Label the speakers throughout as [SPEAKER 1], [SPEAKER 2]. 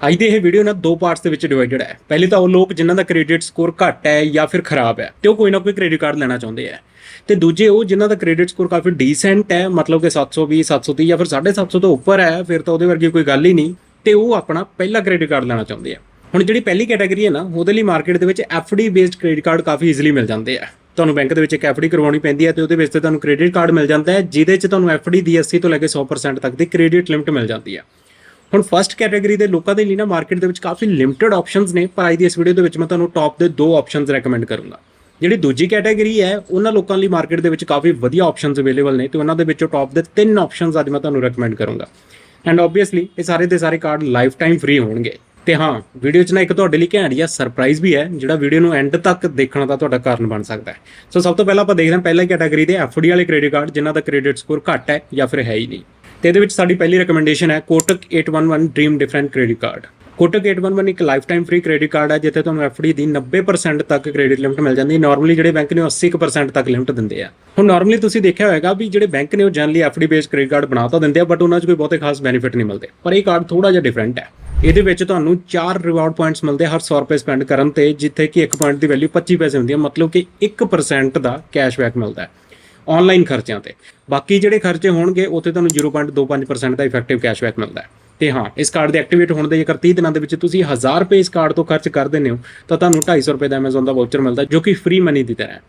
[SPEAKER 1] ਅੱਜ ਦੀ ਇਹ ਵੀਡੀਓ ਨਾ ਦੋ ਪਾਰਟਸ ਦੇ ਵਿੱਚ ਡਿਵਾਈਡਡ ਹੈ। ਪਹਿਲੇ ਤਾਂ ਉਹ ਲੋਕ ਜਿਨ੍ਹਾਂ ਦਾ ਕ੍ਰੈਡਿਟ ਸਕੋਰ ਘੱਟ ਹੈ ਜਾਂ ਫਿਰ ਖਰਾਬ ਹੈ, ਤੇ ਉਹ ਕੋਈ ਨਾ ਕੋਈ ਕ੍ਰੈਡਿਟ ਕਾਰਡ ਲੈਣਾ ਚਾਹੁੰਦੇ ਆ ਤੇ ਦੂਜੇ ਉਹ ਜਿਨ੍ਹਾਂ ਦਾ ਕ੍ਰੈਡਿਟ ਸਕੋਰ ਕਾਫੀ ਡੀਸੈਂਟ ਹੈ, ਮਤਲਬ ਕਿ 720 730 ਜਾਂ ਫਿਰ 750 ਤੋਂ ਉੱਪਰ ਹੈ, ਫਿਰ ਤਾਂ ਉਹਦੇ ਵਰਗੀ ਕੋਈ ਗੱਲ ਹੀ ਨਹੀਂ, ਤੇ ਉਹ ਆਪਣਾ ਪਹਿਲਾ ਕ੍ਰੈਡਿਟ ਕਾਰਡ ਲੈਣਾ ਚਾਹੁੰਦੇ ਆ ਹੁਣ ਜਿਹੜੀ ਪਹਿਲੀ ਕੈਟਾਗਰੀ ਹੈ ਨਾ, ਉਹਦੇ ਲਈ ਮਾਰਕੀਟ ਦੇ ਵਿੱਚ ਡੀ ਬੇਸਡ ਕ੍ਰੈਡਿਟ ਕਾਰਡ ਕਾਫੀ ਈਜ਼ੀਲੀ ਮਿਲ ਜਾਂਦੇ ਆ ਤੁਹਾਨੂੰ ਬੈਂਕ ਦੇ ਵਿੱਚ ਇੱਕ ਡੀ ਕਰਵਾਉਣੀ ਪੈਂਦੀ ਹੈ ਤੇ ਉਹਦੇ ਵਿੱਚ ਤੇ ਤੁਹਾਨੂੰ ਕ੍ਰੈਡਿਟ ਕਾਰਡ ਮਿਲ ਜਾਂਦਾ ਹੈ, ਜਿਹਦੇ 'ਚ ਤੁਹਾਨੂੰ ਡੀ ਦੀ 80 ਤੋਂ ਲੈ ਕੇ 100% ਤੱਕ ਦੀ ਕ੍ਰੈਡਿਟ ਲਿਮਟ ਮਿਲ ਜਾਂਦੀ ਹੈ। ਹੁਣ ਫਰਸਟ ਕੈਟਾਗਰੀ ਦੇ ਲੋਕਾਂ ਦੇ ਲਈ ਨਾ ਮਾਰਕੀਟ ਦੇ ਵਿੱਚ ਕਾਫੀ ਲਿਮਟਿਡ ਆਪਸ਼ਨਸ ਨੇ, ਪਰ ਅੱਜ ਦੀ ਇਸ ਵੀਡੀਓ ਦੇ ਵਿੱਚ ਮੈਂ ਤੁਹਾਨੂੰ ਟੌਪ ਦੇ ਦੋ ਆਪਸ਼ਨਸ ਰეკਮੈਂਡ ਕਰੂੰਗਾ। ਜਿਹੜੀ ਦੂਜੀ ਕੈਟਾਗਰੀ ਹੈ, ਉਹਨਾਂ ਲੋਕਾਂ ਲਈ ਮਾਰਕੀਟ ਦੇ ਵਿੱਚ ਕਾਫੀ ਵਧੀਆ ਆਪਸ਼ਨਸ ਅਵੇਲੇਬਲ ਨੇ, ਤੇ ਉਹਨਾਂ ਦੇ ਵਿੱਚੋਂ ਟੌਪ ਦੇ ਤਿੰਨ ਆਪਸ਼ਨਸ ਅੱਜ ਮੈਂ ਤੁਹਾਨੂੰ ਰეკਮੈਂਡ ਕਰੂੰਗਾ। ਐਂਡ ਆਬਵੀਅਸਲੀ ਇਹ ਸਾਰੇ ਦੇ ਸਾਰੇ ਕਾਰਡ ਲਾਈਫ ਟਾਈਮ ਫ੍ਰੀ ਹੋਣਗੇ। ਤੇ ਹਾਂ ਵੀਡੀਓ 'ਚ ਨਾ ਇੱਕ ਤੁਹਾਡੇ ਲਈ ਘੈਂਟ ਜਾਂ ਸਰਪ੍ਰਾਈਜ਼ ਵੀ ਹੈ, ਜਿਹੜਾ ਵੀਡੀਓ ਨੂੰ ਐਂਡ ਤੱਕ ਦੇਖਣ ਦਾ ਤੁਹਾਡਾ ਕਾਰਨ ਬਣ ਸਕਦਾ ਸੋ ਸਭ ਤੋਂ ਪਹਿਲਾਂ ਆਪਾਂ ਦੇਖਦੇ ਹਾਂ ਪਹਿਲਾ ਕੈਟਾਗਰੀ ਦੇ ਐਫਡੀ ਵਾਲੇ ਕ੍ਰੈਡਿਟ ਕਾਰਡ ਜਿਨ੍ਹਾਂ ਦਾ ਕ੍ਰੈਡਿਟ ਸਕੋਰ ਘੱਟ ਹੈ ਜਾਂ ਫਿਰ ਹੈ ਹੀ ਨਹੀਂ। ਤੇ ਇਹਦੇ ਵਿੱਚ ਸਾਡੀ ਪਹਿਲੀ ਰეკਮੈਂਡੇਸ਼ਨ ਹੈ Kotak 811 dream different credit card Kotak 811 ਇੱਕ lifetime free credit card ਹੈ, ਜਿੱਥੇ ਤੁਹਾਨੂੰ ਐਫਡੀ ਦੀ 90% ਤੱਕ ਕ੍ਰੈਡਿਟ ਲਿਮਟ ਮਿਲ ਜਾਂਦੀ ਹੈ। ਨਾਰਮਲੀ ਜਿਹੜੇ ਬੈਂਕ ਨੇ ਉਹ 80% ਤੱਕ ਲਿਮਟ ਦਿੰਦੇ ਆ। ਹੁਣ ਨਾਰਮਲੀ ਤੁਸੀਂ ਦੇਖਿਆ ਹੋਵੇਗਾ ਵੀ ਜਿਹੜੇ ਬੈਂਕ ਨੇ ਉਹ generally FD based credit card ਬਣਾ ਤਾਂ ਦਿੰਦੇ ਆ ਬਟ ਉਹਨਾਂ 'ਚ ਕੋਈ ਬਹੁਤੇ ਖਾਸ ਬੈਨੀਫਿਟ ਨਹੀਂ ਮਿਲਦੇ। ਪਰ ਇਹ ਕਾਰਡ ਥੋੜਾ ਜਿਹਾ ਡਿਫਰੈਂਟ ਹੈ। ਇਹਦੇ ਵਿੱਚ ਤੁਹਾਨੂੰ 4 ਰਿਵਾਰਡ ਪੁਆਇੰਟਸ ਮਿਲਦੇ ਹਰ 100 ਰੁਪਏ ਸਪੈਂਡ ਕਰਨ ਤੇ, ਜਿੱਥੇ ਕਿ 1 ਪੁਆਇੰਟ ਦੀ ਵੈਲਿਊ 25 ਪੈਸੇ ਹੁੰਦੀ ਹੈ ਮਤਲਬ ਕਿ 1% ਦਾ ਕੈਸ਼ਬੈਕ ਮਿਲਦਾ ਹੈ। ਆਨਲਾਈਨ ਖਰਚਿਆਂ ਤੇ। ਬਾਕੀ ਜਿਹੜੇ ਖਰਚੇ ਹੋਣਗੇ, ਉੱਥੇ ਤੁਹਾਨੂੰ 0.25% ਦਾ ਇਫੈਕਟਿਵ ਕੈਸ਼ਬੈਕ ਮਿਲਦਾ ਹੈ। ਤੇ ਹਾਂ, ਇਸ ਕਾਰਡ ਦੇ ਐਕਟੀਵੇਟ ਹੋਣ ਦੇ ਜੇਕਰ 30 ਦਿਨਾਂ ਦੇ ਵਿੱਚ ਤੁਸੀਂ 1000 ਰੁਪਏ ਇਸ ਕਾਰਡ ਤੋਂ ਖਰਚ ਕਰ ਦਿੰਦੇ ਹੋ, ਤਾਂ ਤੁਹਾਨੂੰ 250 ਰੁਪਏ ਦਾ Amazon ਦਾ ਵਾਊਚਰ ਮਿਲਦਾ ਜੋ ਕਿ ਫ੍ਰੀ ਮਨੀ ਦੀ ਤਰ੍ਹਾਂ ਹੈ।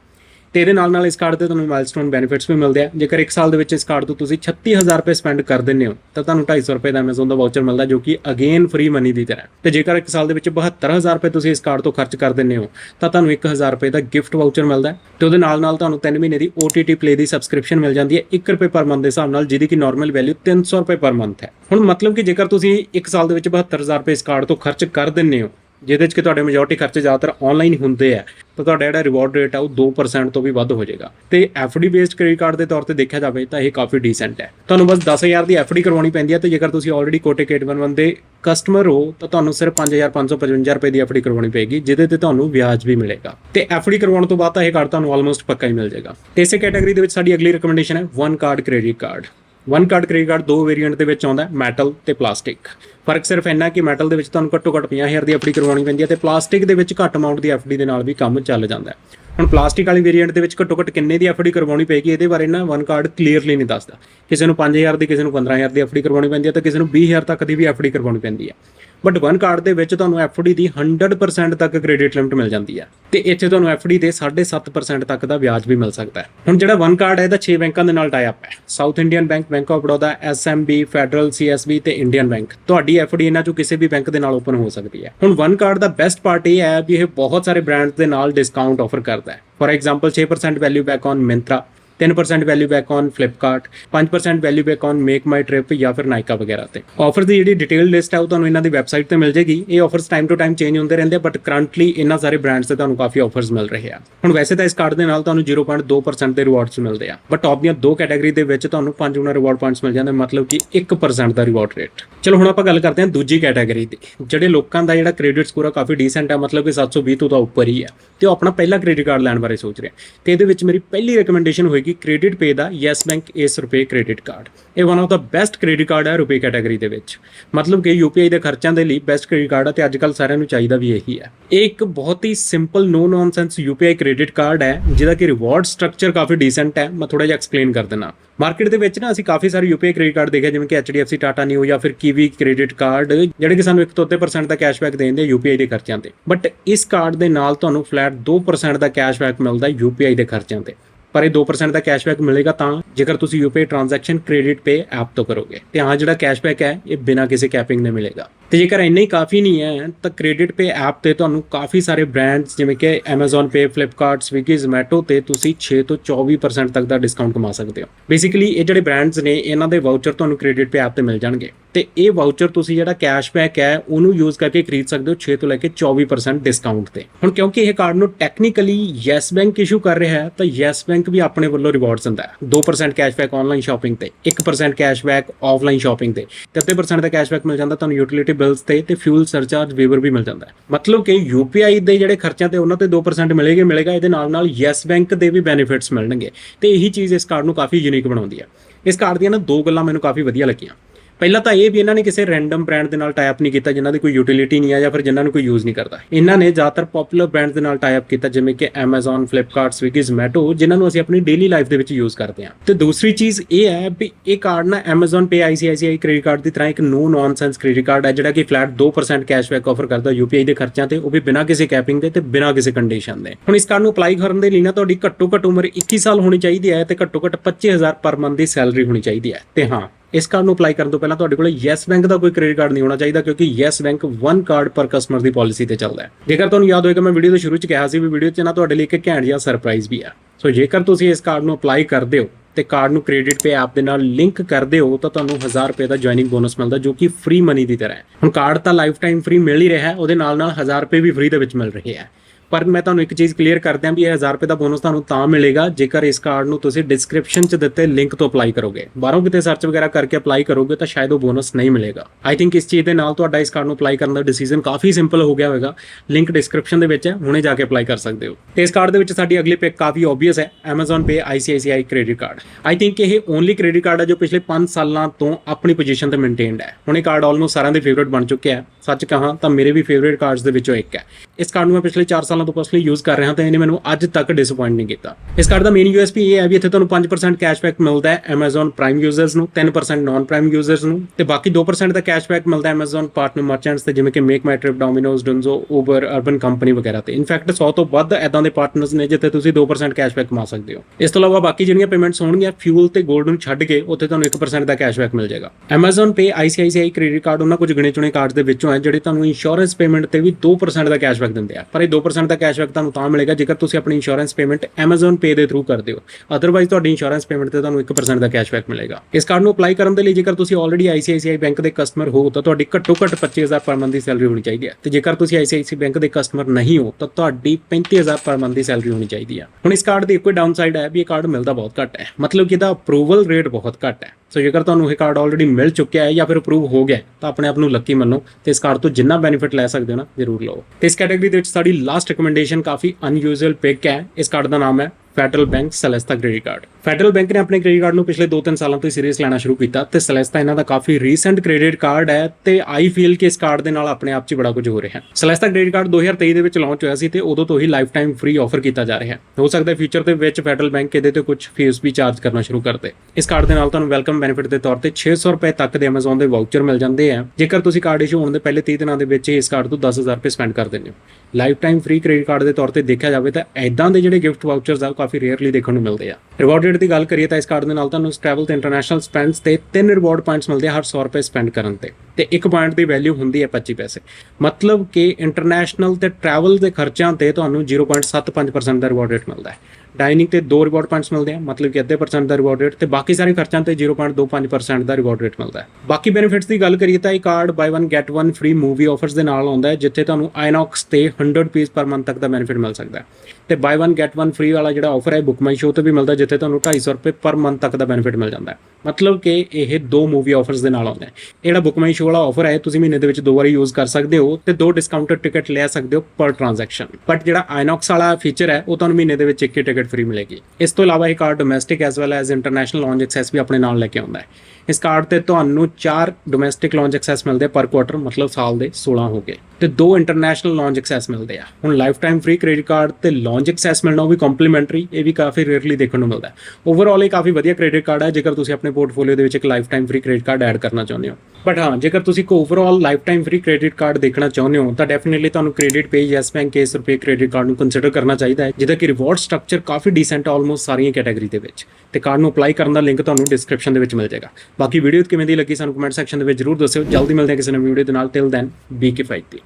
[SPEAKER 1] ਤੇ ਇਹਦੇ ਨਾਲ ਨਾਲ ਇਸ ਕਾਰਡ ਤੇ ਤੁਹਾਨੂੰ ਮਾਈਲਸਟੋਨ ਬੈਨੀਫਿਟਸ ਵੀ ਮਿਲਦੇ ਆ। ਜੇਕਰ 1 ਸਾਲ ਦੇ ਵਿੱਚ ਇਸ ਕਾਰਡ ਤੋਂ ਤੁਸੀਂ 36000 ਰੁਪਏ ਸਪੈਂਡ ਕਰ ਦਿੰਦੇ ਹੋ, ਤਾਂ ਤੁਹਾਨੂੰ 250 ਰੁਪਏ ਦਾ Amazon ਦਾ ਵਾਊਚਰ ਮਿਲਦਾ ਜੋ ਕਿ ਅਗੇਨ ਫ੍ਰੀ ਮਨੀ ਦੀ ਤਰ੍ਹਾਂ ਹੈ। ਤੇ ਜੇਕਰ 1 ਸਾਲ ਦੇ ਵਿੱਚ 72000 ਰੁਪਏ ਤੁਸੀਂ ਇਸ ਕਾਰਡ ਤੋਂ ਖਰਚ ਕਰ ਦਿੰਦੇ ਹੋ, ਤਾਂ ਤੁਹਾਨੂੰ 1000 ਰੁਪਏ ਦਾ ਗਿਫਟ ਵਾਊਚਰ ਮਿਲਦਾ ਹੈ। ਤੇ ਉਹਦੇ ਨਾਲ ਨਾਲ ਤੁਹਾਨੂੰ 3 ਮਹੀਨੇ ਦੀ OTT ਪਲੇ ਦੀ ਸਬਸਕ੍ਰਿਪਸ਼ਨ ਮਿਲ ਜਾਂਦੀ ਹੈ। 1 ਰੁਪਏ ਪਰ ਮੰਥ ਦੇ ਹਿਸਾਬ ਨਾਲ, ਜਿਹਦੀ ਕਿ ਨਾਰਮਲ ਵੈਲਿਊ 300 ਰੁਪਏ ਪਰ ਮੰਥ ਹੈ। ਹੁਣ ਮਤਲਬ ਕਿ ਜੇਕਰ ਤੁਸੀਂ 1 ਸਾਲ ਦੇ ਵਿੱਚ 72000 ਰੁਪਏ ਇਸ ਕਾਰਡ ਤੋਂ ਖਰਚ ਕਰ ਦਿੰਦੇ ਹੋ ਜਿਹਦੇ 'ਚ ਕਿ ਤੁਹਾਡੇ ਮੈਜੋਰਟੀ ਖਰਚੇ ਜ਼ਿਆਦਾਤਰ ਆਨਲਾਈਨ ਹੁੰਦੇ ਆ, ਤਾਂ ਤੁਹਾਡਾ ਜਿਹੜਾ ਰਿਵਾਰਡ ਰੇਟ ਆ ਉਹ 2% ਤੋਂ ਵੀ ਵੱਧ ਹੋ ਜਾਏਗਾ। ਤੇ FD ਬੇਸਡ ਕ੍ਰੈਡਿਟ ਕਾਰਡ ਦੇ ਤੌਰ ਤੇ ਦੇਖਿਆ ਜਾਵੇ ਤਾਂ ਇਹ ਕਾਫੀ ਡੀਸੈਂਟ ਹੈ। ਤੁਹਾਨੂੰ ਬਸ 10000 ਦੀ FD ਕਰਵਾਉਣੀ ਪੈਂਦੀ ਹੈ ਤੇ ਜੇਕਰ ਤੁਸੀਂ ਆਲਰੇਡੀ ਕੋਟਕ 811 ਦੇ ਕਸਟਮਰ ਹੋ, ਤਾਂ ਤੁਹਾਨੂੰ ਸਿਰਫ 5555 ਰੁਪਏ ਦੀ FD ਕਰਵਾਉਣੀ ਪਏਗੀ, ਜਿਹਦੇ ਤੇ ਤੁਹਾਨੂੰ ਵਿਆਜ ਵੀ ਮਿਲੇਗਾ। ਤੇ FD ਕਰਵਾਉਣ ਤੋਂ ਬਾਅਦ ਤਾਂ ਇਹ ਕਾਰਡ ਤੁਹਾਨੂੰ ਆਲਮੋਸਟ ਪੱਕਾ ਹੀ ਮਿਲ ਜਾਏਗਾ। ਤੇ ਇਸੇ ਕੈਟਾਗਰੀ ਦੇ ਵਿੱਚ ਸਾਡੀ ਅਗਲੀ ਰეკਮੈਂਡੇਸ਼ਨ ਹੈ one card credit card one card credit card ਦੋ ਵੇਰੀਐਂਟ ਦੇ ਵਿੱਚ ਆਉਂਦਾ ਮੈਟਲ ਤੇ ਪਲਾਸਟਿਕ ਫ਼ਰਕ ਸਿਰਫ ਇੰਨਾ ਕਿ ਮੈਟਲ ਦੇ ਵਿੱਚ ਤੁਹਾਨੂੰ ਘੱਟੋ ਘੱਟ 50000 ਦੀ ਐਫਡੀ ਕਰਵਾਉਣੀ ਪੈਂਦੀ ਹੈ ਤੇ ਪਲਾਸਟਿਕ ਦੇ ਵਿੱਚ ਘੱਟ ਅਮਾਉਂਟ ਦੀ ਐਫਡੀ ਦੇ ਨਾਲ ਵੀ ਕੰਮ ਚੱਲ ਜਾਂਦਾ ਹੈ। ਹੁਣ ਪਲਾਸਟਿਕ ਵਾਲੀ ਵੇਰੀਐਂਟ ਦੇ ਵਿੱਚ ਘੱਟੋ ਘੱਟ ਕਿੰਨੇ ਦੀ ਐਫਡੀ ਕਰਵਾਉਣੀ ਪਏਗੀ, ਇਹਦੇ ਬਾਰੇ ਨਾ ਵਨ ਕਾਰਡ ਕਲੀਅਰਲੀ ਨਹੀਂ ਦੱਸਦਾ। ਕਿਸੇ ਨੂੰ 5000 ਦੀ, ਕਿਸੇ ਨੂੰ 15000 ਦੀ ਐਫਡੀ ਕਰਵਾਉਣੀ ਪੈਂਦੀ ਹੈ ਤੇ ਕਿਸੇ ਨੂੰ 20000 ਤੱਕ ਦੀ ਵੀ ਐਫਡੀ ਕਰਵਾਉਣੀ ਪੈਂਦੀ ਹੈ। ਬਟ ਵਨ ਕਾਰਡ ਦੇ ਵਿੱਚ ਤੁਹਾਨੂੰ ਐਫਡੀ ਦੀ 100% ਤੱਕ ਕ੍ਰੈਡਿਟ ਲਿਮਟ ਮਿਲ ਜਾਂਦੀ ਹੈ। ਤੇ ਇੱਥੇ ਤੁਹਾਨੂੰ ਐਫਡੀ ਦੇ 7.5% ਤੱਕ ਦਾ ਵਿਆਜ ਵੀ ਮਿਲ ਸਕਦਾ ਹੈ। ਹੁਣ ਜਿਹੜਾ ਵਨ ਕਾਰਡ ਹੈ, ਇਹਦਾ 6 ਬੈਂਕਾਂ ਦੇ ਨਾਲ ਟਾਈ ਅਪ ਹੈ South Indian bank bank of Baroda SMB federal CSB ਤੇ ਇੰਡੀਅਨ ਬੈਂਕ ਤੁਹਾਡੀ ਐਫਡੀ ਇਹਨਾਂ ਚੋਂ ਕਿਸੇ ਵੀ ਬੈਂਕ ਦੇ ਨਾਲ ਓਪਨ ਹੋ ਸਕਦੀ ਹੈ। ਹੁਣ ਵਨ ਕਾਰਡ ਦਾ ਬੈਸਟ ਪਾਰਟ ਇਹ ਹੈ ਵੀ ਇਹ ਬਹੁਤ ਸਾਰੇ ਬ੍ਰਾਂਡਸ ਦੇ ਨਾਲ ਡਿਸਕਾਊਂਟ ਆਫਰ ਕਰਦਾ ਹੈ। For example 6% value back on Myntra 3% value back on Flipkart 5% value back on MakeMyTrip ਜਾਂ ਫਿਰ ਨਾਈਕਾ ਵਗੈਰਾ ਤੇ। ਆਫਰ ਦੀ ਜਿਹੜੀ ਡਿਟੇਲ ਲਿਸਟ ਹੈ ਉਹ ਤੁਹਾਨੂੰ ਇਹਨਾਂ ਦੀ ਵੈਬਸਾਈਟ ਤੇ ਮਿਲ ਜੇਗੀ ਇਹ offers time to time change ਹੁੰਦੇ ਰਹਿੰਦੇ ਬਟ ਕਰੰਟਲੀ ਇਹਨਾਂ ਸਾਰੇ ਬ੍ਰਾਂਡਸ ਤੇ ਤੁਹਾਨੂੰ ਕਾਫੀ ਆਫਰਸ ਮਿਲ ਰਹੇ ਆ। ਹੁਣ ਵੈਸੇ ਤਾਂ ਇਸ ਕਾਰਡ ਦੇ ਨਾਲ ਤੁਹਾਨੂੰ 0.2% ਦੇ ਰਿਵਾਰਡਸ ਮਿਲਦੇ ਆ। ਬਟ ਟੌਪ ਦੀਆਂ ਦੋ ਕੈਟਾਗਰੀ ਦੇ ਵਿੱਚ ਤੁਹਾਨੂੰ 5 ਗੁਣਾ ਰਿਵਾਰਡ ਪੁਆਇੰਟਸ ਮਿਲ ਜਾਂਦੇ, ਮਤਲਬ ਕਿ 1% ਦਾ ਰਿਵਾਰਡ ਰੇਟ ਚਲੋ ਹੁਣ ਆਪਾਂ ਗੱਲ ਕਰਦੇ ਹਾਂ ਦੂਜੀ ਕੈਟਾਗਰੀ ਦੀ। ਜਿਹੜੇ ਲੋਕਾਂ ਦਾ ਜਿਹੜਾ ਕ੍ਰੈਡਿਟ ਸਕੋਰ ਆ ਕਾਫੀ ਡੀਸੈਂਟ ਆ, ਮਤਲਬ ਕਿ 720 ਤੋਂ ਤਾਂ ਉੱਪਰ ਹੀ ਹੈ ਤੇ ਉਹ ਆਪਣਾ ਪਹਿਲਾ ਕ੍ਰੈਡਿਟ ਕਾਰਡ ਲੈਣ ਬਾਰੇ ਸੋਚ ਰਿਹਾ। ਆ ਤੇ ਇਹਦੇ ਵਿੱਚ ਮੇਰੀ ਪਹਿਲੀ ਰეკਮੈਂਡੇਸ਼ਨ ਹੋਏਗੀ ਕ੍ਰੈਡਿਟ ਪੇ ਦਾ Yes Bank ace RuPay credit card ਇਹ ਵਨ ਆਫ ਦਾ ਬੈਸਟ ਕ੍ਰੈਡਿਟ ਕਾਰਡ ਹੈ ਰੁਪਏ ਕੈਟਾਗਰੀ ਦੇ ਵਿੱਚ। ਮਤਲਬ ਕਿ ਯੂਪੀਆਈ ਦੇ ਖਰਚਿਆਂ ਦੇ ਲਈ ਬੈਸਟ ਕ੍ਰੈਡਿਟ ਕਾਰਡ ਹੈ ਤੇ ਅੱਜਕੱਲ ਸਾਰਿਆਂ ਨੂੰ ਚਾਹੀਦਾ ਵੀ ਇਹੀ ਹੈ। ਇਹ ਇੱਕ ਬਹੁਤ ਹੀ simple no nonsense UPI credit card ਹੈ, ਜਿਹਦਾ ਕਿ ਰਿਵਾਰਡ ਸਟਰਕਚਰ ਕਾਫੀ ਡੀਸੈਂਟ ਹੈ। ਮੈਂ ਥੋੜਾ ਜਿਹਾ ਐਕਸਪਲੇਨ ਕਰ ਦਿੰਦਾ। ਮਾਰਕੀਟ ਦੇ ਵਿੱਚ ਨਾ ਅਸੀਂ ਕਾਫੀ ਸਾਰੇ ਯੂਪੀਆਈ ਕ੍ਰੈਡਿਟ ਕਾਰਡ ਦੇਖੇ, ਜਿਵੇਂ ਕਿ HDFC ਟਾਟਾ ਨਿਊ ਜਾਂ ਫਿਰ ਕੀਵੀ ਕ੍ਰੈਡਿਟ ਕਾਰਡ ਜਿਹੜੇ ਕਿ ਸਾਨੂੰ 1 ਤੋਂ 2% ਦਾ ਕੈਸ਼ਬੈਕ ਦੇਂਦੇ ਯੂਪੀਆਈ ਦੇ ਖਰਚਿਆਂ ਤੇ। ਬਟ ਇਸ ਕਾਰਡ ਦੇ ਨਾਲ ਤੁਹਾਨੂੰ ਫਲੈਟ 2% ਦਾ ਕੈਸ਼ਬੈਕ ਮਿਲਦਾ ਯੂਪੀਆਈ ਦੇ ਖਰਚਿਆਂ ਤੇ। ਪਰ ਇਹ 2% ਦਾ ਕੈਸ਼ਬੈਕ ਮਿਲੇਗਾ ਤਾਂ ਜੇਕਰ ਤੁਸੀਂ UPI transaction credit pay app ਤੋਂ ਕਰੋਗੇ। ਤੇ ਹਾਂ, ਜਿਹੜਾ ਕੈਸ਼ਬੈਕ ਹੈ, ਇਹ ਬਿਨਾਂ ਕਿਸੇ ਕੈਪਿੰਗ ਦੇ ਮਿਲੇਗਾ। ਤੇ ਜੇਕਰ ਇੰਨਾ ਹੀ ਕਾਫੀ ਨਹੀਂ ਹੈ, ਤਾਂ ਕ੍ਰੈਡਿਟ ਪੇ ਐਪ ਤੇ ਤੁਹਾਨੂੰ ਕਾਫੀ ਸਾਰੇ ਬ੍ਰਾਂਡਸ ਜਿਵੇਂ ਕਿ Amazon Pay, Flipkart, Swiggy, Zomato ਤੇ ਤੁਸੀਂ 6 ਤੋਂ 24% ਤੱਕ ਦਾ ਡਿਸਕਾਊਂਟ ਕਮਾ ਸਕਦੇ ਹੋ। ਬੇਸਿਕਲੀ ਇਹ ਜਿਹੜੇ ਬ੍ਰਾਂਡਸ ਨੇ, ਇਹਨਾਂ ਦੇ ਵਾਊਚਰ ਤੁਹਾਨੂੰ ਕ੍ਰੈਡਿਟ ਪੇ ਐਪ ਤੇ ਮਿਲ ਜਾਣਗੇ। ਤੇ ਇਹ ਵਾਊਚਰ ਤੁਸੀਂ ਜਿਹੜਾ ਕੈਸ਼ਬੈਕ ਹੈ, ਉਹਨੂੰ ਯੂਜ਼ ਕਰਕੇ ਖਰੀਦ ਸਕਦੇ ਹੋ 6 ਤੋਂ ਲੈ ਕੇ 24% ਡਿਸਕਾਊਂਟ ਤੇ। ਹੁਣ ਕਿਉਂਕਿ ਇਹ ਕਾਰਡ ਨੂੰ ਟੈਕਨੀਕਲੀ ਯੈਸ ਬੈਂਕ ਇਸ਼ੂ ਕਰ ਰਿਹਾ ਹੈ, ਤਾਂ ਯੈਸ ਬੈਂਕ ਵੀ ਆਪਣੇ ਵੱਲੋਂ ਰਿਵਾਰਡਸ ਦਿੰਦਾ ਹੈ। 2% ਕੈਸ਼ਬੈਕ ਆਨਲਾਈਨ ਸ਼ਾਪਿੰਗ ਤੇ 1% ਕੈਸ਼ਬੈਕ ਆਫਲਾਈਨ ਸ਼ਾਪਿੰਗ ਤੇ। ਤੇ 30% ਦਾ ਕੈਸ਼ਬੈਕ ਮਿਲ ਜਾਂਦਾ ਤੁਹਾਨੂੰ ਯੂਟਿਲਿਟੀ ਬਿਲਸ ਤੇ ਤੇ ਫਿਊਲ ਸਰਚਾਰਜ ਵੇਵਰ ਵੀ ਮਿਲ ਜਾਂਦਾ ਹੈ। ਮਤਲਬ ਕਿ ਯੂਪੀਆਈ ਦੇ ਜਿਹੜੇ ਖਰਚਿਆਂ ਤੇ ਉਹਨਾਂ ਤੇ 2% ਮਿਲੇਗੇ, ਮਿਲੇਗਾ, ਇਹਦੇ ਨਾਲ ਨਾਲ ਯੈਸ ਬੈਂਕ ਦੇ ਵੀ ਬੈਨੀਫਿਟਸ ਮਿਲਣਗੇ। ਤੇ ਇਹੀ ਚੀਜ਼ ਇਸ ਕਾਰਡ ਨੂੰ ਕਾਫੀ ਯੂਨੀਕ ਬਣਾਉਂਦੀ ਹੈ। ਇਸ ਕਾਰਡ ਦੀਆਂ ਨਾ ਦੋ ਗੱਲਾਂ ਮੈਨੂੰ ਕਾਫੀ ਵਧੀਆ ਲੱਗੀਆਂ। ਪਹਿਲਾਂ ਤਾਂ ਇਹ ਵੀ ਇਹਨਾਂ ਨੇ ਕਿਸੇ ਰੈਂਡਮ ਬ੍ਰਾਂਡ ਦੇ ਨਾਲ ਟਾਈ ਅਪ ਨਹੀਂ ਕੀਤਾ, ਜਿਨ੍ਹਾਂ ਦੀ ਕੋਈ ਯੂਟਿਲਿਟੀ ਨਹੀਂ ਆ ਜਾਂ ਫਿਰ ਜਿਨ੍ਹਾਂ ਨੂੰ ਕੋਈ ਯੂਜ਼ ਨਹੀਂ ਕਰਦਾ। ਇਹਨਾਂ ਨੇ ਜ਼ਿਆਦਾਤਰ ਪਪੂਲਰ ਬ੍ਰਾਂਡ ਦੇ ਨਾਲ ਟਾਈ ਅਪ ਕੀਤਾ, ਜਿਵੇਂ ਕਿ Amazon, Flipkart, Swiggy, Zomato, ਜਿਨ੍ਹਾਂ ਨੂੰ ਅਸੀਂ ਆਪਣੀ ਡੇਲੀ ਲਾਈਫ ਦੇ ਵਿੱਚ ਯੂਜ਼ ਕਰਦੇ ਹਾਂ। ਤੇ ਦੂਸਰੀ ਚੀਜ਼ ਇਹ ਹੈ ਵੀ ਇਹ ਕਾਰਡ ਨਾ Amazon Pay ICICI credit card ਦੀ ਤਰ੍ਹਾਂ ਇੱਕ ਨੋ ਨੌਨਸੈਂਸ ਕ੍ਰੈਡਿਟ ਕਾਰਡ ਹੈ, ਜਿਹੜਾ ਕਿ ਫਲੈਟ 2% ਕੈਸ਼ਬੈਕ ਆਫਰ ਕਰਦਾ UPI ਦੇ ਖਰਚਿਆਂ ਤੇ, ਉਹ ਵੀ ਬਿਨਾਂ ਕਿਸੇ ਕੈਪਿੰਗ ਦੇ ਤੇ ਬਿਨਾਂ ਕਿਸੇ ਕੰਡੀਸ਼ਨ ਦੇ। ਹੁਣ ਇਸ ਕਾਰਡ ਨੂੰ ਅਪਲਾਈ ਕਰਨ ਦੇ ਲਈ ਨਾ ਤੁਹਾਡੀ ਘੱਟੋ ਘੱਟ ਉਮਰ 21 ਸਾਲ ਹੋਣੀ ਚਾਹੀਦੀ ਹੈ ਤੇ ਘੱਟੋ ਘੱਟ 25000 ਪਰ ਮੰਥ ਦੀ ਸੈਲਰੀ ਹੋਣੀ ਚਾਹੀਦੀ ਹੈ। ਤੇ ਹਾਂ ਇਸ ਕਾਰਡ ਨੂੰ ਅਪਲਾਈ ਕਰਨ ਤੋਂ ਪਹਿਲਾਂ ਤੁਹਾਡੇ ਕੋਲ ਯੈਸ ਬੈਂਕ ਦਾ ਕੋਈ ਕ੍ਰੈਡਿਟ ਕਾਰਡ ਨਹੀਂ ਹੋਣਾ ਚਾਹੀਦਾ ਕਿਉਂਕਿ ਯੈਸ ਬੈਂਕ ਵਨ ਕਾਰਡ ਪਰ ਕਸਟਮਰ ਦੀ ਪਾਲਿਸੀ ਤੇ ਚੱਲਦਾ ਹੈ। ਜੇਕਰ ਤੁਹਾਨੂੰ ਯਾਦ ਹੋਵੇਗਾ ਮੈਂ ਵੀਡੀਓ ਦੇ ਸ਼ੁਰੂ ਚ ਕਿਹਾ ਸੀ ਵੀ ਵੀਡੀਓ 'ਚ ਨਾ ਤੁਹਾਡੇ ਲਈ ਇੱਕ ਘੈਂਟ ਜਿਹਾ ਸਰਪ੍ਰਾਈਜ਼ ਵੀ ਆ। ਸੋ ਜੇਕਰ ਤੁਸੀਂ ਇਸ ਕਾਰਡ ਨੂੰ ਅਪਲਾਈ ਕਰਦੇ ਹੋ ਤੇ ਕਾਰਡ ਨੂੰ ਕ੍ਰੈਡਿਟ ਪੇ ਐਪ ਦੇ ਨਾਲ ਲਿੰਕ ਕਰਦੇ ਹੋ, ਤਾਂ ਤੁਹਾਨੂੰ 1000 ਰੁਪਏ ਦਾ ਜੁਆਇਨਿੰਗ ਬੋਨਸ ਮਿਲਦਾ ਜੋ ਕਿ ਫ੍ਰੀ ਮਨੀ ਦੀ ਤਰ੍ਹਾਂ ਹੈ। ਹੁਣ ਕਾਰਡ ਤਾਂ ਲਾਈਫ ਟਾਈਮ ਫ੍ਰੀ ਮਿਲ ਹੀ ਰਿਹਾ ਹੈ, ਉਹਦੇ ਨਾਲ ਨਾਲ 1000 ਰੁਪਏ ਵੀ ਫ੍ਰੀ ਦੇ ਵਿੱਚ ਮਿਲ ਰਹੇ ਹੈ। ਪਰ ਮੈਂ ਤੁਹਾਨੂੰ ਇੱਕ ਚੀਜ਼ ਕਲੀਅਰ ਕਰ ਦਿਆਂ ਵੀ ਇਹ 1000 ਰੁਪਏ ਦਾ ਬੋਨਸ ਤੁਹਾਨੂੰ ਤਾਂ ਮਿਲੇਗਾ, ਜੇਕਰ ਇਸ ਕਾਰਡ ਨੂੰ ਤੁਸੀਂ ਡਿਸਕ੍ਰਿਪਸ਼ਨ 'ਚ ਦਿੱਤੇ ਲਿੰਕ ਤੋਂ ਅਪਲਾਈ ਕਰੋਗੇ। ਬਾਹਰੋਂ ਕਿਤੇ ਸਰਚ ਵਗੈਰਾ ਕਰਕੇ ਅਪਲਾਈ ਕਰੋਗੇ ਤਾਂ ਸ਼ਾਇਦ ਉਹ ਬੋਨਸ ਨਹੀਂ ਮਿਲੇਗਾ। ਆਈ ਥਿੰਕ ਇਸ ਚੀਜ਼ ਦੇ ਨਾਲ ਤੁਹਾਡਾ ਇਸ ਕਾਰਡ ਨੂੰ ਅਪਲਾਈ ਕਰਨ ਦਾ ਡਿਸੀਜਨ ਕਾਫੀ ਸਿੰਪਲ ਹੋ ਗਿਆ ਹੋਵੇਗਾ। ਲਿੰਕ ਡਿਸਕ੍ਰਿਪਸ਼ਨ ਦੇ ਵਿੱਚ ਹੈ, ਹੁਣੇ ਜਾ ਕੇ ਅਪਲਾਈ ਕਰ ਸਕਦੇ ਹੋ। ਤੇ ਇਸ ਕਾਰਡ ਦੇ ਵਿੱਚ ਸਾਡੀ ਅਗਲੀ ਪਿਕ ਕਾਫੀ ਆਬਵੀਅਸ ਹੈ, Amazon Pay ICICI credit card I think ਇਹ ਓਨਲੀ ਕ੍ਰੈਡਿਟ ਕਾਰਡ ਹੈ ਜੋ ਪਿਛਲੇ 5 ਸਾਲਾਂ ਤੋਂ ਆਪਣੀ ਪੋਜੀਸ਼ਨ ਤੇ ਮੇਨਟੇਨਡ ਹੈ। ਹੁਣ ਇਹ ਕਾਰਡ ਆਲਮੋਸਟ ਸਾਰਿਆਂ ਦੇ ਫੇਵਰਿਟ ਬਣ ਚੁੱਕਿਆ ਹੈ। ਸੱਚ ਕਹਾਂ ਤਾਂ ਮੇਰੇ ਵੀ ਫੇਵਰਿਟ ਕਾਰਡਸ ਦੇ ਵਿੱਚੋਂ ਇੱਕ ਹੈ। ਇਸ ਕਾਰਡ ਨੂੰ ਮੈਂ ਪਿਛਲੇ 4 ਸਾਲ ਤੋਂ ਪਰਸਨਲੀ ਯੂਜ਼ ਕਰ ਰਿਹਾ ਤਾਂ ਇਹਨੇ ਮੈਨੂੰ ਅੱਜ ਤੱਕ ਡਿਸਪਾਇੰਟ ਨਹੀਂ ਕੀਤਾ। ਇਸ ਕਾਰਡ ਦਾ ਮੇਨ USP ਇਹ ਹੈ ਵੀ ਇੱਥੇ ਤੁਹਾਨੂੰ 5% ਕੈਸ਼ਬੈਕ ਮਿਲਦਾ ਹੈ Amazon Prime ਯੂਜ਼ਰਸ ਨੂੰ 3% ਨਾਨ ਪ੍ਰਾਈਮ ਯੂਜ਼ਰਸ ਨੂੰ ਤੇ ਬਾਕੀ 2% ਦਾ ਕੈਸ਼ਬੈਕ ਮਿਲਦਾ ਹੈ Amazon ਪਾਰਟਨਰ ਮਰਚੈਂਟਸ ਤੇ, ਜਿਵੇਂ ਕਿ MakeMyTrip Domino's Dunzo Uber Urban Company ਵਗੈਰਾ ਤੇ। ਇਨਫੈਕਟ 100 ਤੋਂ ਵੱਧ ਐਦਾਂ ਦੇ ਪਾਰਟਨਰਸ ਨੇ ਜਿੱਥੇ ਤੁਸੀਂ 2% ਕੈਸ਼ਬੈਕ ਕਮਾ ਸਕਦੇ ਹੋ। ਇਸ ਤੋਂ ਇਲਾਵਾ ਬਾਕੀ ਜਿਹੜੀਆਂ ਪੇਮੈਂਟਸ ਹੋਣਗੀਆਂ ਫਿਊਲ ਤੇ 골ਡ ਨੂੰ ਛੱਡ ਕੇ ਉੱਥੇ ਤੁਹਾਨੂੰ 1% ਦਾ ਕੈਸ਼ਬੈਕ ਮਿਲ ਜਾਏਗਾ। Amazon Pay ICICI credit card ਉਹਨਾਂ ਕੁਝ ਗਿਣੇ ਚੁਣੇ ਕਾਰਡ ਦੇ ਵਿੱਚੋਂ ਹੈ, ਜਿਹੜੇ ਤੁਹਾਨੂੰ ਇੰਸ਼ੋਰੈਂਸ ਪੇਮੈਂਟ ਤੇ ਵੀ 2% ਦਾ ਕੈਸ਼ਬੈਕ ਦਿੰਦੇ ਆ। ਪਰ ਇਹ 2% ਦਾ ਕੈਸ਼ਬੈਕ ਤੁਹਾਨੂੰ ਤਾਂ ਮਿਲੇਗਾ ਜੇਕਰ ਤੁਸੀਂ ਆਪਣੀ ਇੰਸ਼ੋਰੈਂਸ ਪੇਮੈਂਟ Amazon Pay ਦੇ ਥਰੂ ਕਰਦੇ ਹੋ। ਅਦਰਵਾਈਜ਼ ਤੁਹਾਡੀ ਇੰਸ਼ੋਰੈਂਸ ਪੇਮੈਂਟ ਤੇ ਤੁਹਾਨੂੰ 1% ਦਾ ਕੈਸ਼ਬੈਕ ਮਿਲੇਗਾ। ਇਸ ਕਾਰਡ ਨੂੰ ਅਪਲਾਈ ਕਰਨ ਦੇ ਲਈ ਜੇਕਰ ਤੁਸੀਂ ਆਲਰੇਡੀ ICICI ਬੈਂਕ ਦੇ ਕਸਟਮਰ ਹੋ, ਤਾਂ ਤੁਹਾਡੀ ਘੱਟੋ ਘੱਟ 25000 ਪਰ ਮੰਥ ਦੀ ਸੈਲਰੀ ਹੋਣੀ ਚਾਹੀਦੀ ਹੈ। ਤੇ ਜੇਕਰ ਤੁਸੀਂ ICICI ਬੈਂਕ ਦੇ ਕਸਟਮਰ ਨਹੀਂ ਹੋ, ਤਾਂ ਤੁਹਾਡੀ 35000 ਪਰ ਮੰਥ ਦੀ ਸੈਲਰੀ ਹੋਣੀ ਚਾਹੀਦੀ ਹੈ। ਹੁਣ ਇਸ ਕਾਰਡ ਦੀ ਇੱਕੋ ਡਾਊਨਸਾਈਡ ਹੈ ਵੀ ਇਹ ਕਾਰਡ ਮਿਲਦਾ ਬਹੁਤ ਘੱਟ ਹੈ। ਮਤਲਬ ਕਿ ਇਹਦਾ ਅਪਰੂਵਲ ਰੇਟ ਬਹੁਤ ਘੱਟ ਹੈ। ਸੋ ਜੇਕਰ ਤੁਹਾਨੂੰ ਇਹ ਕਾਰਡ ਆਲਰੇਡੀ ਮਿਲ ਚੁੱਕਿਆ ਹੈ ਜਾਂ ਫਿਰ ਅਪਰੂਵ ਹੋ ਗਿਆ ਤਾਂ ਆਪਣੇ ਆਪ ਨੂੰ ਲੱਕੀ ਮੰਨੋ ਤੇ ਇਸ ਕਾਰਡ ਤੋਂ ਜਿੰਨਾ ਬੈਨੀਫਿਟ ਲੈ ਸਕਦੇ ਹੋ ਨਾ, ਜ਼ਰੂਰ ਲਓ। ਤੇ ਇਸ ਕੈਟਾਗਰੀ ਦੇ ਵਿੱਚ ਸਾਡੀ ਲਾਸਟ ਰეკਮੈਂਡੇਸ਼ਨ ਕਾਫੀ ਅਨਯੂਜ਼ੂਅਲ ਪਿਕ ਹੈ। ਇਸ ਕਾਰਡ ਦਾ ਨਾਮ ਹੈ Federal Bank Celesta credit card Federal Bank ਨੇ ਆਪਣੇ ਕ੍ਰੈਡਿਟ ਕਾਰਡ ਨੂੰ ਪਿਛਲੇ 2-3 ਸਾਲਾਂ ਤੋਂ ਸੀਰੀਅਸ ਲੈਣਾ ਸ਼ੁਰੂ ਕੀਤਾ ਤੇ ਸੈਲੈਸਤਾ ਇਹਨਾਂ ਦਾ ਕਾਫੀ ਰੀਸੈਂਟ ਕ੍ਰੈਡਿਟ ਕਾਰਡ ਹੈ ਤੇ ਆਈ ਫੀਲ ਕਿ ਇਸ ਕਾਰਡ ਦੇ ਨਾਲ ਆਪਣੇ ਆਪ 'ਚ ਬੜਾ ਕੁਝ ਹੋ ਰਿਹਾ ਹੈ। ਸੈਲੈਸਤਾ ਕ੍ਰੈਡਿਟ ਕਾਰਡ 2023 ਦੇ ਵਿੱਚ ਲਾਂਚ ਹੋਇਆ ਸੀ ਤੇ ਉਦੋਂ ਤੋਂ ਹੀ ਲਾਈਫ ਟਾਈਮ ਫ੍ਰੀ ਆਫਰ ਕੀਤਾ ਜਾ ਰਿਹਾ ਹੈ। ਹੋ ਸਕਦਾ ਹੈ ਫਿਊਚਰ ਦੇ ਵਿੱਚ ਫੈਡਰਲ ਬੈਂਕ ਇਹਦੇ ਤੇ ਕੁਝ ਫੀਸ ਵੀ ਚਾਰਜ ਕਰਨਾ ਸ਼ੁਰੂ ਕਰ ਦੇ। ਇਸ ਕਾਰਡ ਦੇ ਨਾਲ ਤੁਹਾਨੂੰ ਵੈਲਕਮ ਬੈਨੀਫਿਟ ਦੇ ਤੌਰ ਤੇ 600 ਰੁਪਏ ਤੱਕ ਦੇ Amazon ਦੇ ਵਾਊਚਰ ਮਿਲ ਜਾਂਦੇ ਆ ਜੇਕਰ ਤੁਸੀਂ ਕਾਰਡ ਇਸ਼ੂ ਹੋਣ ਦੇ ਪਹਿਲੇ 30 ਦਿਨਾਂ ਦੇ ਵਿੱਚ ਹੀ ਇਸ ਕਾਰਡ ਤੋਂ 10000 ਰੁਪਏ ਸਪੈਂਡ ਕਰ ਦਿੰਦੇ ਹੋ। Lifetime free credit card ਦੇ ਤੌਰ ਤੇ ਦੇਖਿਆ ਜਾਵੇ ਤਾਂ ਐਦਾਂ ਦੇ ਜਿਹੜੇ ਗਿਫਟ ਵਾਊਚਰਸ ਆ ਕਾਫੀ ਰੇਅਰਲੀ ਦੇਖਣ ਨੂੰ ਮਿਲਦੇ ਆ। ਰਿਵਾਰਡ ਰੇਟ ਦੀ ਗੱਲ ਕਰੀਏ ਤਾਂ ਇਸ ਕਾਰਡ ਦੇ ਨਾਲ ਤੁਹਾਨੂੰ ਟਰੈਵਲ ਤੇ ਇੰਟਰਨੈਸ਼ਨਲ ਸਪੈਂਡਸ ਤੇ ਤਿੰਨ ਰਿਵਾਰਡ ਪੁਆਇੰਟਸ ਮਿਲਦੇ ਆ ਹਰ 100 ਰੁਪਏ ਸਪੈਂਡ ਕਰਨ ਤੇ। ਤੇ ਇੱਕ ਪੁਆਇੰਟ ਦੀ ਵੈਲਿਊ ਹੁੰਦੀ ਹੈ 25 ਪੈਸੇ। ਮਤਲਬ ਕਿ ਇੰਟਰਨੈਸ਼ਨਲ ਤੇ ਟਰੈਵਲ ਦੇ ਖਰਚਿਆਂ ਤੇ ਤੁਹਾਨੂੰ 0.75% ਦਾ ਰਿਵਾਰਡ ਰੇਟ ਮਿਲਦਾ ਹੈ। ਡਾਈਨਿੰਗ ਤੇ 2 ਰਿਵਾਰਡ ਪੁਆਇੰਟਸ ਮਿਲਦੇ ਆ, ਮਤਲਬ ਕਿ ਅੱਧੇ ਪਰਸੈਂਟ ਦਾ ਰਿਵਾਰਡ ਰੇਟ ਤੇ ਬਾਕੀ ਸਾਰੇ ਖਰਚਿਆਂ ਤੇ 0.25% ਦਾ ਰਿਵਾਰਡ ਰੇਟ ਮਿਲਦਾ ਹੈ। ਬਾਕੀ ਬੈਨੀਫਿਟਸ ਦੀ ਗੱਲ ਕਰੀਏ ਤਾਂ ਇਹ card buy 1 get 1 free movie offers ਦੇ ਨਾਲ ਆਉਂਦਾ ਹੈ, ਜਿੱਥੇ ਤੁਹਾਨੂੰ ਆਈਨੌਕਸ ਤੇ 100 ਰੁਪਏ ਪਰ ਮੰਥ ਤੱਕ ਦਾ ਬੈਨੀਫਿਟ ਮਿਲ ਸਕਦਾ ਹੈ। ਤੇ ਬਾਈ 1 ਗੈਟ 1 ਫ੍ਰੀ ਵਾਲਾ ਜਿਹੜਾ ਆਫਰ ਹੈ ਬੁੱਕ ਮਾਈ ਸ਼ੋ ਤੇ ਵੀ ਮਿਲਦਾ, ਜਿੱਥੇ ਤੁਹਾਨੂੰ 250 ਰੁਪਏ ਪਰ ਮੰਥ ਤੱਕ ਦਾ ਬੈਨੀਫਿਟ ਮਿਲ ਜਾਂਦਾ ਹੈ। ਮਤਲਬ ਕਿ ਇਹ ਦੋ ਮੂਵੀ ਆਫਰਸ ਦੇ ਨਾਲ ਆਉਂਦਾ ਹੈ। ਜਿਹੜਾ ਬੁੱਕ ਮਾਈ ਸ਼ੋ ਵਾਲਾ ਆਫਰ ਹੈ ਤੁਸੀਂ ਮਹੀਨੇ ਦੇ ਵਿੱਚ ਦੋ ਵਾਰੀ ਯੂਜ਼ ਕਰ ਸਕਦੇ ਹੋ ਤੇ ਦੋ ਡਿਸਕਾਊਂਟਡ ਟਿਕਟ ਲੈ ਸਕਦੇ ਹੋ ਪਰ ਟ੍ਰਾਂਜੈਕਸ਼ਨ ਬਟ ਜਿਹੜਾ ਆਈਨੌਕਸ ਵਾਲਾ ਫੀਚਰ ਹੈ, ਉਹ ਤੁਹਾਨੂੰ ਮਹੀਨੇ ਦੇ ਵਿੱਚ ਇੱਕ ਹੀ ਟਿਕਟ ਫ੍ਰੀ ਮਿਲੇਗੀ। ਇਸ ਤੋਂ ਇਲਾਵਾ ਇਹ card domestic as well as international lounge access ਵੀ ਆਪਣੇ ਨਾਲ ਲੈ ਕੇ ਆਉਂਦਾ ਹੈ। ਇਸ ਕਾਰਡ ਤੇ ਤੁਹਾਨੂੰ 4 ਡੋਮੈਸਟਿਕ ਲੌਂਜ ਐਕਸੈਸ ਮਿਲਦੇ ਪਰ ਕੁਆਟਰ ਮਤਲਬ ਸਾਲ ਦੇ 16 ਹੋ ਗਏ। ਤੇ ਦੋ ਇੰਟਰਨੈਸ਼ਨਲ ਲੌਂਜ ਐਕਸੈਸ ਮਿਲਦੇ ਆ। ਹੁਣ lifetime free credit card ਤੇ ਲੌਂਜ ਐਕਸੈਸ ਮਿਲਣਾ ਉਹ ਵੀ ਕੰਪਲੀਮੈਂਟਰੀ ਇਹ ਵੀ ਕਾਫੀ ਰੇਅਰਲੀ ਦੇਖਣ ਨੂੰ ਮਿਲਦਾ ਓਵਰਆਲ ਇਹ ਕਾਫੀ ਵਧੀਆ ਕ੍ਰੈਡਿਟ ਕਾਰਡ ਹੈ, ਜੇਕਰ ਤੁਸੀਂ ਆਪਣੇ ਪੋਰਟਫੋਲੀਓ ਦੇ ਵਿੱਚ ਇੱਕ lifetime free credit card add ਕਰਨਾ ਚਾਹੁੰਦੇ ਹੋ। ਬਟ ਹਾਂ, ਜੇਕਰ ਤੁਸੀਂ ਕੋ overall lifetime free credit card ਦੇਖਣਾ ਚਾਹੁੰਦੇ ਹੋ, ਤਾਂ ਡੈਫੀਨਿਟਲੀ ਤੁਹਾਨੂੰ credit pay Yes Bank case RuPay credit card ਨੂੰ ਕੰਸੀਡਰ ਕਰਨਾ ਚਾਹੀਦਾ ਹੈ, ਜਿਹਦਾ ਕਿ ਰਿਵਾਰਡ ਸਟਰਕਚਰ ਕਾਫੀ ਡੀਸੈਂਟ ਆਲਮੋਸਟ ਸਾਰੀਆਂ ਕੈਟਾਗਰੀ ਦੇ ਵਿੱਚ। ਤੇ ਕਾਰਡ ਨੂੰ ਅਪਲਾਈ ਕਰਨ ਦਾ ਲਿੰਕ ਤੁਹਾਨੂੰ ਡਿਸਕ੍ਰਿਪਸ਼ਨ ਦੇ ਵਿੱਚ ਮਿਲ ਜਾਏਗਾ। ਬਾਕੀ ਵੀਡੀਓ ਕਿਵੇਂ ਦੀ ਲੱਗੀ ਸਾਨੂੰ ਕਮੈਂਟ ਸੈਕਸ਼ਨ ਦੇ ਵਿੱਚ ਜਰੂਰ ਦੱਸਿਓ। ਜਲਦੀ ਮਿਲਦੇ ਹਾਂ ਕਿਸੇ ਨਵੀਂ ਵੀਡੀਓ ਦੇ ਨਾਲ। ਟਿਲ ਦੈਨ ਬੀ ਕਿਫਾਇਤੀ